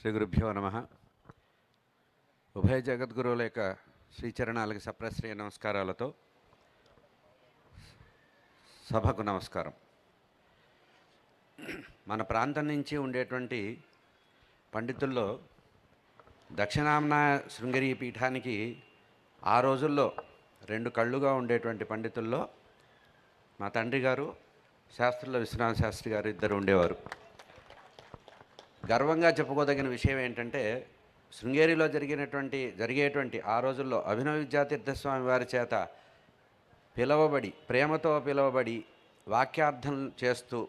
శ్రీ గురుభ్యో నమ. ఉభయ జగద్గురువుల యొక్క శ్రీచరణాలకి సప్రశ్రీయ నమస్కారాలతో సభకు నమస్కారం. మన ప్రాంతం నుంచి ఉండేటువంటి పండితుల్లో దక్షిణామన శృంగరి పీఠానికి ఆ రోజుల్లో రెండు కళ్ళుగా ఉండేటువంటి పండితుల్లో మా తండ్రి గారు శాస్త్రుల విశ్వనాథ శాస్త్రి గారు ఇద్దరు ఉండేవారు. గర్వంగా చెప్పుకోదగిన విషయం ఏంటంటే శృంగేరిలో జరిగినటువంటి జరిగేటువంటి ఆ రోజుల్లో అభినవ విద్యాతీర్థస్వామి వారి చేత పిలవబడి ప్రేమతో పిలవబడి వాక్యార్థం చేస్తూ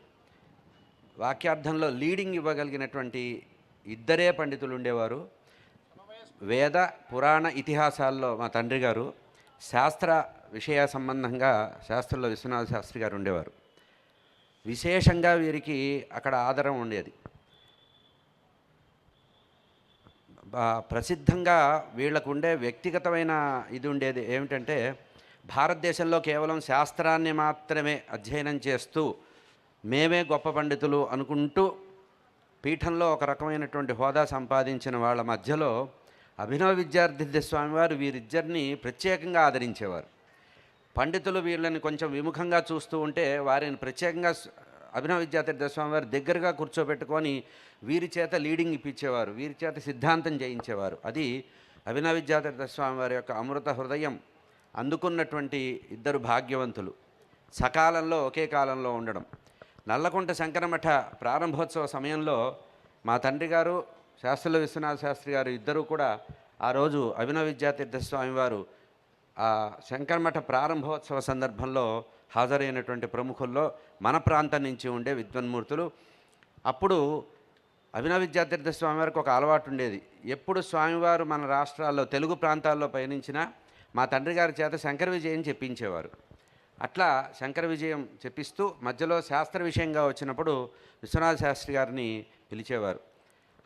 వాక్యార్థంలో లీడింగ్ ఇవ్వగలిగినటువంటి ఇద్దరే పండితులు ఉండేవారు. వేద పురాణ ఇతిహాసాల్లో మా తండ్రి గారు శాస్త్ర విషయ సంబంధంగా శాస్త్రంలో విశ్వనాథ శాస్త్రి గారు ఉండేవారు. విశేషంగా వీరికి అక్కడ ఆదరం ఉండేది. ప్రసిద్ధంగా వీళ్ళకు ఉండే వ్యక్తిగతమైన ఇది ఉండేది ఏమిటంటే భారతదేశంలో కేవలం శాస్త్రాన్ని మాత్రమే అధ్యయనం చేస్తూ మేమే గొప్ప పండితులు అనుకుంటూ పీఠంలో ఒక రకమైనటువంటి హోదా సంపాదించిన వాళ్ళ మధ్యలో అభినవ విద్యార్థి స్వామివారు వీరిద్దరిని ప్రత్యేకంగా ఆదరించేవారు. పండితులు వీళ్ళని కొంచెం విముఖంగా చూస్తూ ఉంటే వారిని ప్రత్యేకంగా అభినవ విద్యాతీర్థ స్వామి వారి దగ్గరగా కూర్చోబెట్టుకొని వీరి చేత లీడింగ్ ఇప్పించేవారు వీరి చేత సిద్ధాంతం చేయించేవారు అది అభినవ విద్యాతీర్థ స్వామి వారి యొక్క అమృత హృదయం అందుకున్నటువంటి ఇద్దరు భాగ్యవంతులు. సకాలంలో ఒకే కాలంలో ఉండడం. నల్లకుంట శంకరమఠ ప్రారంభోత్సవ సమయంలో మా తండ్రి గారు శాస్త్రుల విశ్వనాథ శాస్త్రి గారు ఇద్దరూ కూడా ఆ రోజు అభినవ విద్యాతీర్థ స్వామివారు ఆ శంకరమఠ ప్రారంభోత్సవ సందర్భంలో హాజరైనటువంటి ప్రముఖుల్లో మన ప్రాంతం నుంచి ఉండే విద్వన్మూర్తులు. అప్పుడు అభినవ విద్యాతీర్థ స్వామివారికి ఒక అలవాటు ఉండేది. ఎప్పుడు స్వామివారు మన రాష్ట్రాల్లో తెలుగు ప్రాంతాల్లో పయనించినా మా తండ్రి గారి చేత శంకర విజయం చెప్పించేవారు. అట్లా శంకర విజయం చెప్పిస్తూ మధ్యలో శాస్త్ర విషయంగా వచ్చినప్పుడు విశ్వనాథ శాస్త్రి గారిని పిలిచేవారు.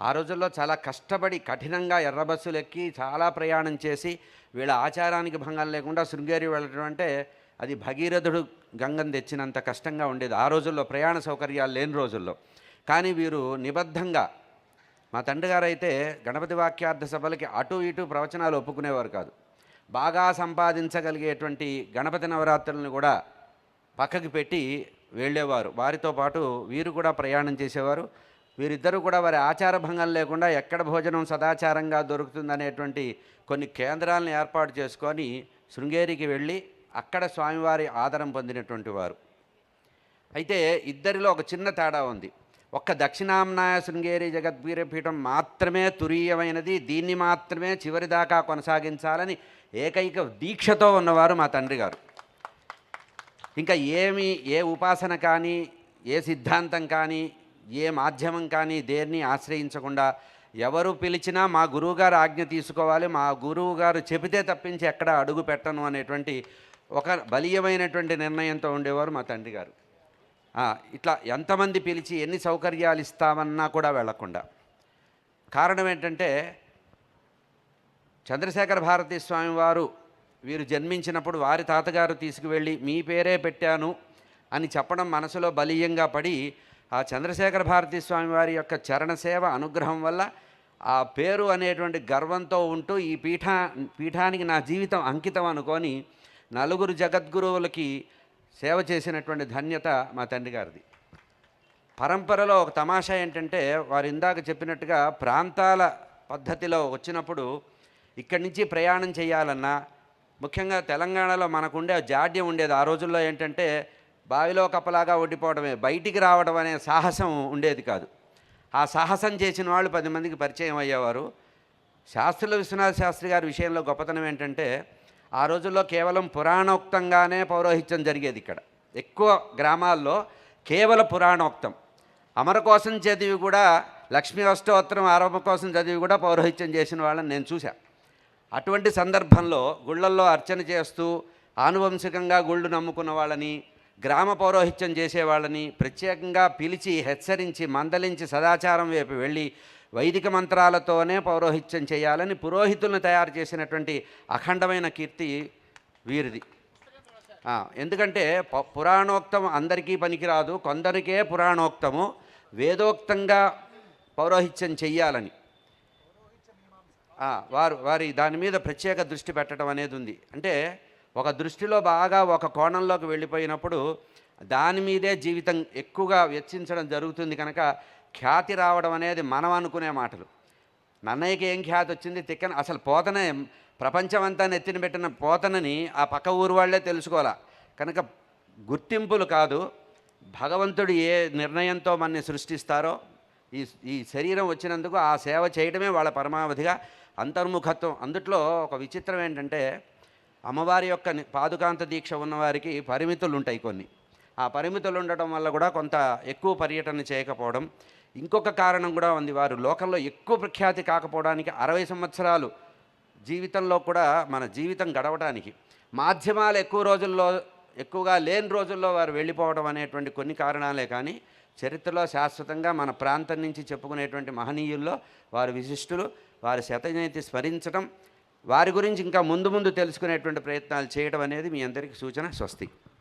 ఆ రోజుల్లో చాలా కష్టపడి కఠినంగా ఎర్ర బస్సులు ఎక్కి చాలా ప్రయాణం చేసి వీళ్ళ ఆచారానికి భంగం లేకుండా శృంగేరి వెళ్ళడం అంటే అది భగీరథుడు గంగం తెచ్చినంత కష్టంగా ఉండేది. ఆ రోజుల్లో ప్రయాణ సౌకర్యాలు లేని రోజుల్లో. కానీ వీరు నిబద్ధంగా మా తండ్రి అయితే గణపతి వాక్యార్థ సభలకి అటు ఇటు ప్రవచనాలు ఒప్పుకునేవారు కాదు. బాగా సంపాదించగలిగేటువంటి గణపతి నవరాత్రులను కూడా పక్కకి పెట్టి వెళ్ళేవారు. వారితో పాటు వీరు కూడా ప్రయాణం చేసేవారు. వీరిద్దరూ కూడా వారి ఆచార భంగం లేకుండా ఎక్కడ భోజనం సదాచారంగా దొరుకుతుందనేటువంటి కొన్ని కేంద్రాలను ఏర్పాటు చేసుకొని శృంగేరికి వెళ్ళి అక్కడ స్వామివారి ఆదరం పొందినటువంటి వారు. అయితే ఇద్దరిలో ఒక చిన్న తేడా ఉంది. ఒక్క దక్షిణాంనాయ శృంగేరి జగద్వీరపీఠం మాత్రమే తురీయమైనది దీన్ని మాత్రమే చివరిదాకా కొనసాగించాలని ఏకైక దీక్షతో ఉన్నవారు మా తండ్రి గారు. ఇంకా ఏమి ఏ ఉపాసన కానీ ఏ సిద్ధాంతం కానీ ఏ మాధ్యమం కానీ దేన్ని ఆశ్రయించకుండా ఎవరు పిలిచినా మా గురువుగారు ఆజ్ఞ తీసుకోవాలి మా గురువు గారు చెబితే తప్పించి ఎక్కడ అడుగు పెట్టను అనేటువంటి ఒక బలీయమైనటువంటి నిర్ణయంతో ఉండేవారు మా తండ్రి గారు ఇట్లా ఎంతమంది పిలిచి ఎన్ని సౌకర్యాలు ఇస్తామన్నా కూడా వెళ్ళకుండా. కారణం ఏంటంటే చంద్రశేఖర భారతీ స్వామి వారు వీరు జన్మించినప్పుడు వారి తాతగారు తీసుకువెళ్ళి మీ పేరే పెట్టాను అని చెప్పడం మనసులో బలీయంగా పడి ఆ చంద్రశేఖర భారతీ స్వామి వారి యొక్క చరణసేవ అనుగ్రహం వల్ల ఆ పేరు అనేటువంటి గర్వంతో ఉంటూ ఈ పీఠ పీఠానికి నా జీవితం అంకితం అనుకొని నలుగురు జగద్గురువులకి సేవ చేసినటువంటి ధన్యత మా తండ్రి గారిది. పరంపరలో ఒక తమాషా ఏంటంటే వారు ఇందాక చెప్పినట్టుగా ప్రాంతాల పద్ధతిలో వచ్చినప్పుడు ఇక్కడి నుంచి ప్రయాణం చేయాలన్నా ముఖ్యంగా తెలంగాణలో మనకుండే జాడ్యం ఉండేది. ఆ రోజుల్లో ఏంటంటే బావిలో కప్పలాగా ఒడ్డిపోవడమే బయటికి రావడం అనే సాహసం ఉండేది కాదు. ఆ సాహసం చేసిన వాళ్ళు పది మందికి పరిచయం అయ్యేవారు. శాస్త్రుల విశ్వనాథ శాస్త్రి గారి విషయంలో గొప్పతనం ఏంటంటే ఆ రోజుల్లో కేవలం పురాణోక్తంగానే పౌరోహిత్యం జరిగేది ఇక్కడ. ఎక్కువ గ్రామాల్లో కేవల పురాణోక్తం. అమర కోసం చదివి కూడా లక్ష్మీ అష్టోత్తరం ఆరంభ కోసం చదివి కూడా పౌరోహిత్యం చేసిన వాళ్ళని నేను చూశాను అటువంటి సందర్భంలో గుళ్ళల్లో అర్చన చేస్తూ ఆనువంశికంగా గుళ్ళు నమ్ముకున్న వాళ్ళని గ్రామ పౌరోహిత్యం చేసేవాళ్ళని ప్రత్యేకంగా పిలిచి హెచ్చరించి మందలించి సదాచారం వైపు వెళ్ళి వైదిక మంత్రాలతోనే పౌరోహిత్యం చేయాలని పురోహితులను తయారు చేసినటువంటి అఖండమైన కీర్తి వీరిది. ఎందుకంటే పురాణోక్తం అందరికీ పనికిరాదు కొందరికే పురాణోక్తము వేదోక్తంగా పౌరోహిత్యం చెయ్యాలని. వారు వారి దాని మీద ప్రత్యేక దృష్టి పెట్టడం అనేది ఉంది. అంటే ఒక దృష్టిలో బాగా ఒక కోణంలోకి వెళ్ళిపోయినప్పుడు దాని మీదే జీవితం ఎక్కువగా వెచ్చించడం జరుగుతుంది కనుక ఖ్యాతి రావడం అనేది మనం అనుకునే మాటలు. నన్నయ్యకి ఏం ఖ్యాతి వచ్చింది తిక్కన అసలు పోతనే ప్రపంచమంతా నెత్తిన పెట్టిన పోతనని ఆ పక్క ఊరు వాళ్ళే తెలుసుకోవాలా. కనుక గుర్తింపులు కాదు భగవంతుడు ఏ నిర్ణయంతో మనని సృష్టిస్తారో ఈ ఈ శరీరం వచ్చినందుకు ఆ సేవ చేయడమే వాళ్ళ పరమావధిగా అంతర్ముఖత్వం. అందుట్లో ఒక విచిత్రం ఏంటంటే అమ్మవారి యొక్క పాదుకాంత దీక్ష ఉన్నవారికి పరిమితులు ఉంటాయి కొన్ని. ఆ పరిమితులు ఉండటం వల్ల కూడా కొంత ఎక్కువ పర్యటన చేయకపోవడం. ఇంకొక కారణం కూడా ఉంది వారు. లోకంలో ఎక్కువ ప్రఖ్యాతి కాకపోవడానికి అరవై సంవత్సరాలు జీవితంలో కూడా మన జీవితం గడవడానికి మాధ్యమాలు ఎక్కువ రోజుల్లో ఎక్కువగా లేని రోజుల్లో వారు వెళ్ళిపోవడం అనేటువంటి కొన్ని కారణాలే కానీ చరిత్రలో శాశ్వతంగా మన ప్రాంతం నుంచి చెప్పుకునేటువంటి మహనీయుల్లో వారు విశిష్టులు. వారి శతజయంతి స్మరించడం వారి గురించి ఇంకా ముందు ముందు తెలుసుకునేటువంటి ప్రయత్నాలు చేయడం అనేది మీ అందరికీ సూచన స్వస్తి.